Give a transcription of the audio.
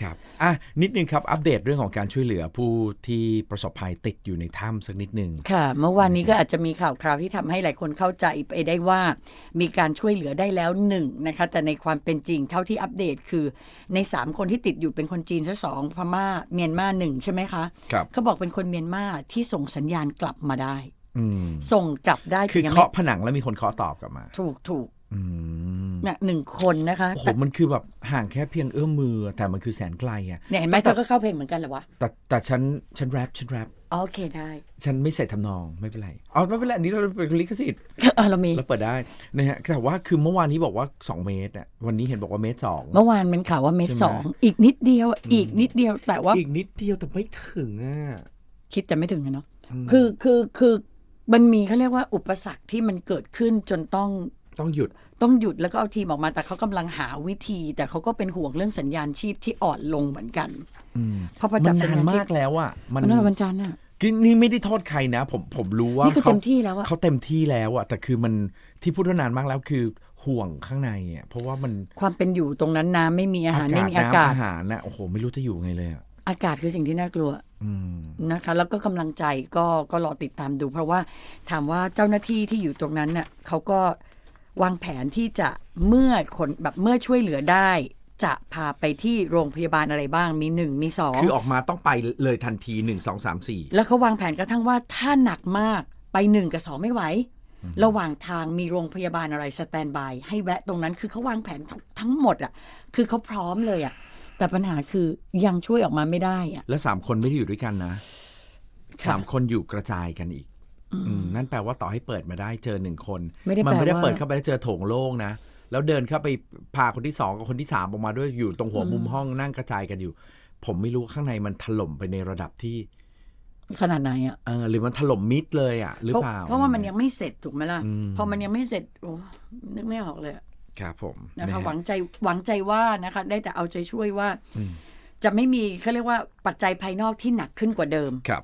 ครับอะนิดนึงครับ อัปเดตเรื่องของการช่วยเหลือผู้ที่ประสบภัยติดอยู่ในถ้ำสักนิดนึง ค่ะ เมื่อวานนี้ก็อาจจะมีข่าวคราวที่ทำให้หลายคนเข้าใจไปได้ว่า มีการช่วยเหลือได้แล้วหนึ่งนะคะ แต่ในความเป็นจริงเท่าที่อัปเดตคือใน 3 คนที่ติดอยู่เป็นคนจีนซะสองพม่าเมียนมาหนึ่งใช่ไหมคะครับเขาบอกเป็นคนเมียนมาที่ส่งสัญญาณกลับมาได้อืมส่งกลับได้คือยังไม่เคาะผนังแล้วมีคนเคาะตอบกลับมา ถูกถูกอืม เนี่ยหนึ่งคนนะคะโอ้โหแต่มันคือแบบห่างแค่เพียงเอื้อมมือ แต่มันคือแสนไกลอะเนี่ยเห็นไหมเธอก็เข้าเพลงเหมือนกันเหรอวะแต่แต่ฉันฉันแรปฉันแรปอ๋อโอเคได้ ฉันไม่ใส่ทำนองไม่เป็นไรอ๋อไม่เป็นไรอันนี้เราเป็นลิขสิทธิ์เออเรามีเราเปิดได้นะฮะแต่ว่าคือเมื่อวานนี้บอกว่า 2 เมตรอะวันนี้เห็นบอกว่าเมตรสองเมื่อวานเป็นข่าวว่าเมตรใช่ไหมสองอีกนิดเดียว อีกนิดเดียวแต่ว่าอีกนิดเดียวแต่ไม่ถึงอะคิดแต่ไม่ถึงอะเนาะคือคือคือมันมีเขาเรียกว่าอุปสรรคที่มันเกิดขึ้นจนต้อง ต้องหยุดต้องหยุดแล้วก็เอาทีมออกมา แต่เขากำลังหาวิธี แต่เขาก็เป็นห่วงเรื่องสัญญาณชีพที่อ่อนลงเหมือนกันอืมเพราะพอมัจับนสัญนานญาณชีมาพกแล้วอะมันมันนั่นวันจันทร์น่ะคือนี่ไม่ได้โทษใครนะ ผมผมรู้ว่านี่คือเขาเต็มที่แล้วอะเขาเต็มที่แล้วอะแต่คือมันที่พูดว่านานมากแล้วคือห่วงข้างในอะเพราะว่ามันความเป็นอยู่ตรงนั้นน้ำไม่มีอาหารไม่มีอากาศน้ำอาหารน่ะโอ้โหไม่รู้จะอยู่ไงเลยอะอากาศคือสิ่งที่น่ากลัวอืมนะคะ แล้วก็กำลังใจก็ก็รอติดตามดู เพราะว่าถามว่าเจ้าหน้าที่ที่อยู่ตรงนั้นน่ะเขาก็ วางแผนที่จะเมื่อคนแบบเมื่อช่วยเหลือได้ จะพาไปที่โรงพยาบาลอะไรบ้างมีหนึ่งมีสองคือออกมาต้องไปเลยทันทีหนึ่งสองสามสี่แล้วเขาวางแผนกระทั่งว่าถ้าหนักมากไปหนึ่งกับสองไม่ไหวระหว่างทางมีโรงพยาบาลอะไรสแตนบาย ให้แวะตรงนั้นคือเขาวางแผนทั้งทั้งหมดอะ คือเขาพร้อมเลยอะ แต่ปัญหาคือยังช่วยออกมาไม่ได้อะ แล้วสามคนไม่ได้อยู่ด้วยกันนะค่ะสามคนอยู่กระจายกันอีกอืม นั่นแปลว่าต่อให้เปิดมาได้เจอหนึ่งคนไม่ได้มันไม่ได้แปลว่าเปิดเข้าไปแล้วเจอโถงโล่งนะ แล้วเดินเข้าไปพาคนที่สองกับคนที่สามออกมาด้วยอยู่ตรงหัวมุมห้องนั่งกระจายกันอยู่ ผมไม่รู้ข้างในมันถล่มไปในระดับที่ ขนาดไหนอะเออหรือมันถล่มมิดเลยอะ หรือเพราะเปล่า เพราะว่ามันยังไม่เสร็จถูกไหมล่ะอืมพอมันยังไม่เสร็จโอ้นึกไม่ออกเลยอะครับผมนะคะฮหวังใจหวังใจว่านะคะ ได้แต่เอาใจช่วยว่าจะไม่มีเขาเรียกว่าปัจจัยภายนอกที่หนักขึ้นกว่าเดิมครับ